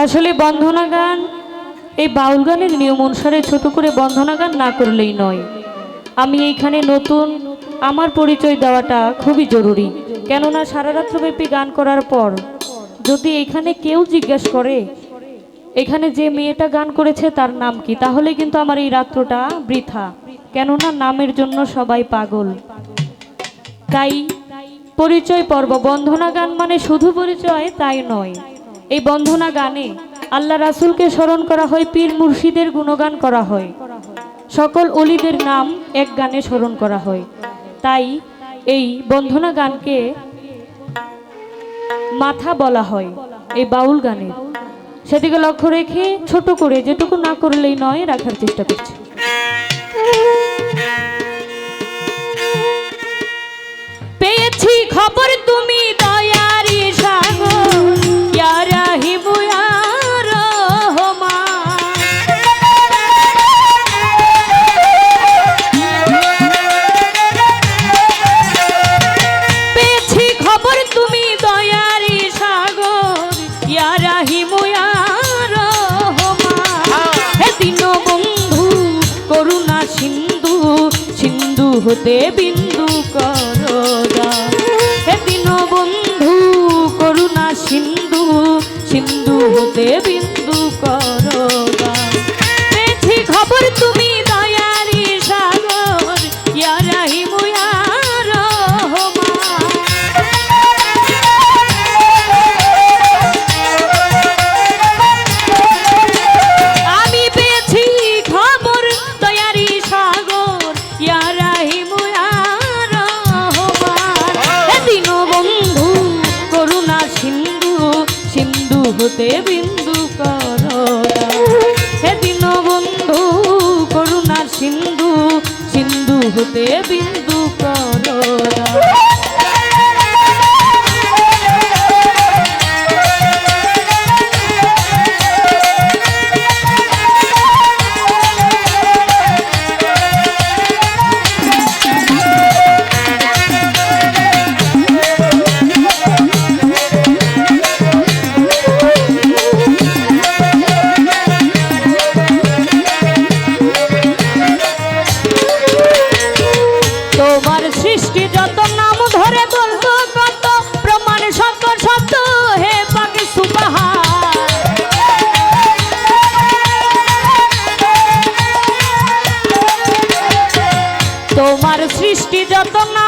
আসলে বন্ধনা গান এই বাউল গানের নিয়ম অনুসারে ছোট করে বন্ধনা গান না করলেই নয়। আমি এইখানে নতুন আমার পরিচয় দেওয়াটা খুবই জরুরি। কেননা সারা রাত্রব্যাপী গান করার পর যদি এখানে কেউ জিজ্ঞেস করে, এখানে যে মেয়েটা গান করেছে তার নাম কি? তাহলে কিন্তু আমার এই রাত্রটা বৃথা। কেননা নামের জন্য সবাই পাগল। তাই পরিচয় পর্ব বন্ধনা গান মানে শুধু পরিচয়, তাই নয়। এই বন্ধনা গানে আল্লাহ রাসুলকে স্মরণ করা হয়, পীর মুর্শিদের গুণগান করা হয়। সকল অলিদের নাম এক গানে স্মরণ করা হয়। তাই এই বন্ধনা গানকে মাথা বলা হয়, এই বাউল গানে। সেদিকে লক্ষ্য রেখে ছোট করে যেটুকু না করলেই নয়, রাখার চেষ্টা করছি। হতে বিন্দু করদা হে দীনবন্ধু করুণা সিন্ধু সিন্ধু হতে বিন্দু করদা খবর তুমি হতে বিন্দু করদিন বন্ধু করুণা সিন্ধু সিন্ধু হতে বিন্দু করদা যত নাম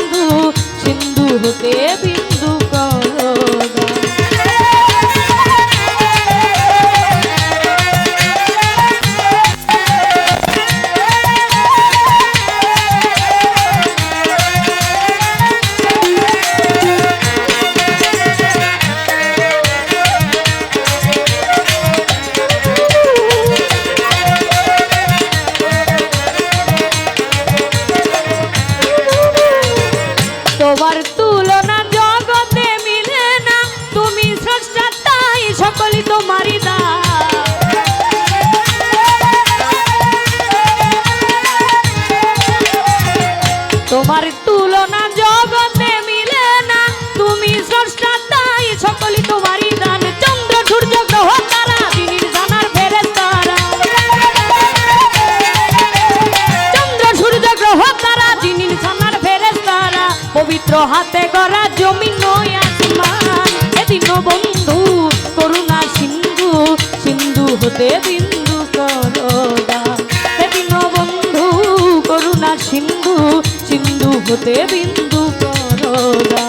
সিন্ধু সিন্ধু হতে বিন্দু। পবিত্র হাতে গড়া জমি নয় আসমান। এদিন বন্ধু, করুণা সিন্ধু সিন্ধু হতে বিন্দু করদা এদিন বন্ধু, করুণা সিন্ধু সিন্ধু হতে বিন্দু করদা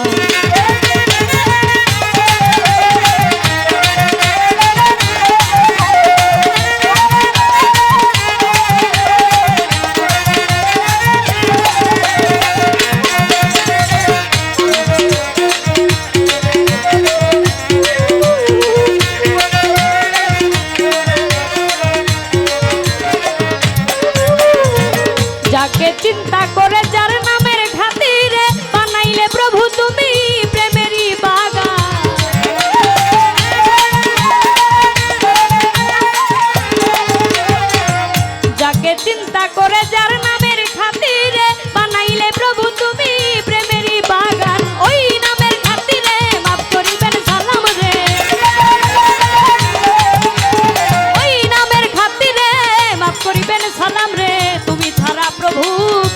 তুমি ছাড়া প্রভু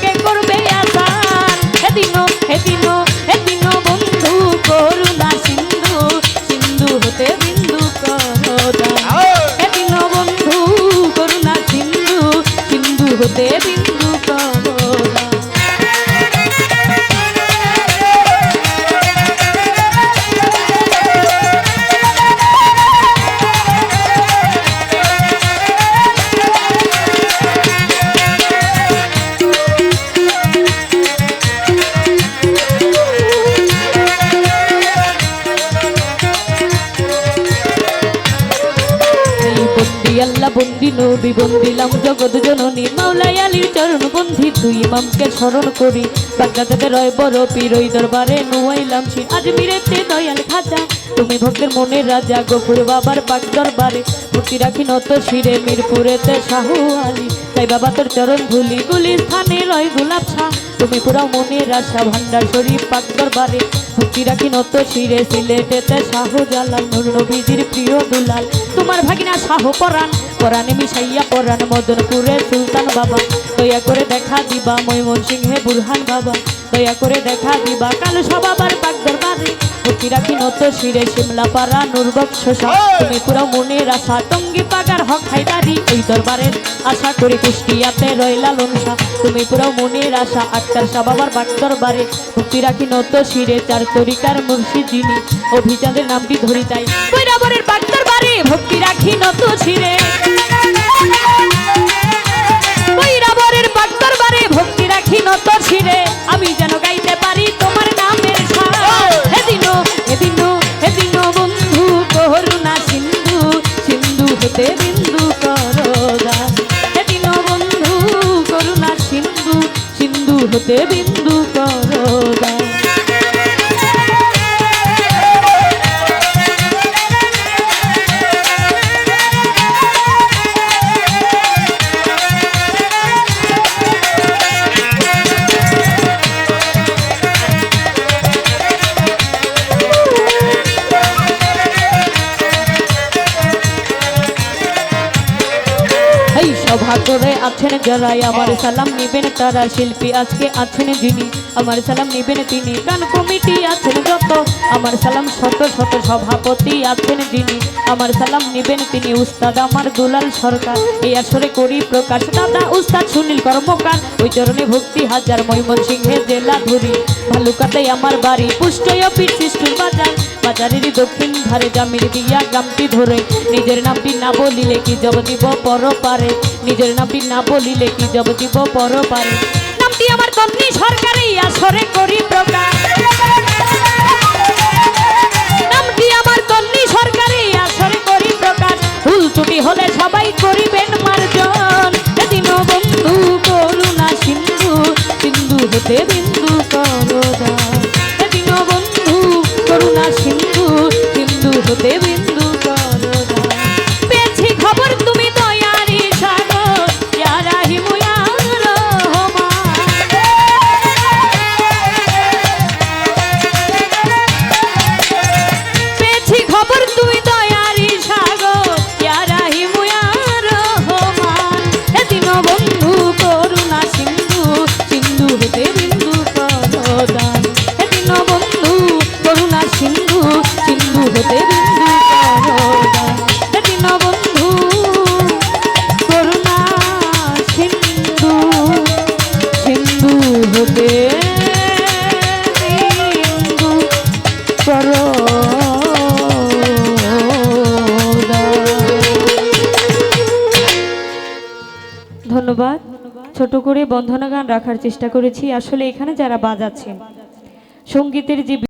কে করবে আসান হেদিনো হেদিনো হেদিনো বন্ধু করুণা সিন্ধু সিন্ধু হতে বিন্দু করো বন্ধু করুণা সিন্ধু সিন্ধু হতে বন্দি নবী, বন্দিলাম জগৎ জননী। মাওলাই আলীর চরণ বন্ধি তুই ইমামকে স্মরণ করি। বাগদাদাতে রয় বড় পীর ওই দরবারে নুয়াইলাম সে আজমিরেতে দয়াল খাজা, তুমি ভক্তের মনের রাজা, গফুর বাবার পাক দরবারে। ভক্তি রাখি নত শিরে, মিরপুরেতে শাহু আলী। তাই বাবা তোর চরণ ধুলি গুলি স্থানে রয় গোলাপ ছা তুমি পুরা মনের আশা ভান্ডার শরীফ পাক দরবারে। ভক্তি রাখি নত শিরে সিলেটেতে শাহ জালাল নুর নবীজির প্রিয় দুলাল। তোমার ভাগিনা শাহ পরাণ পরাণে মিশাইয়া পরাণ মদনপুরে সুলতান বাবা। দয়া করে দেখা দিবা ময়মন সিংহে বুরহান বাবা। দয়া করে দেখা দিবা কালু বাবার পাক দরবারে। ভক্তি রাখি নত শিরে শিমলা পাড়া নুরবক্স তুমি পুরো মনের আশা টঙ্গি পাগার হক হাইদারি ওই দরবারের আশা করি কুষ্টিয়াতে রইলা লনসা। তুমি পুরো মনের আশা আক্তার শাহ বাবার পাক দরবারে। ভক্তি রাখি নত শিরে, চার তরিকার মুর্শিদ যিনি অভিযানের নামটি ধরি তাই। বৈরাবরের পাক দরবারে ভক্তি রাখি নত শিরে। বৈরাবরের পাক দরবারে ভক্তি রাখি নত শিরে। আমি যেন গাইতে সিন্ধু হতে করে আছেন যারাই, আমার সালাম নিবেন তারা শিল্পী আজকে আছেন যিনি। আমার সালাম নিবেন তিনি। গান কমিটি আছেন যত, আমার সালাম শত শত সভাপতি আছেন যিনি। আমার সালাম নিবেন তিনি উস্তাদ আমার দুলাল সরকার। এই আসরে করি প্রকাশ। দাদা, উস্তাদ, সুনীল কর্মকার। ওই চরণে ভক্তি হাজার ময়মন সিংহের জেলা ধরি। ভালুকাতে আমার বাড়ি। পুষ্টয় পীঠ সৃষ্টির বাজার। বাজারের দক্ষিণ ধারে জামির দিয়া গ্রামটি ধরে। নিজের নামটি না বলিলে কি জব দিব পর পারে নিজের নামটি না বলিলে কি জব দিব পর পারে নামটি আমার তন্নি সরকারি, আসরে করি প্রকাশ হতে ধন্যবাদ। ছোট করে বন্ধনা গান রাখার চেষ্টা করেছি। আসলে এখানে যারা বাজাচ্ছেন, সঙ্গীতের যে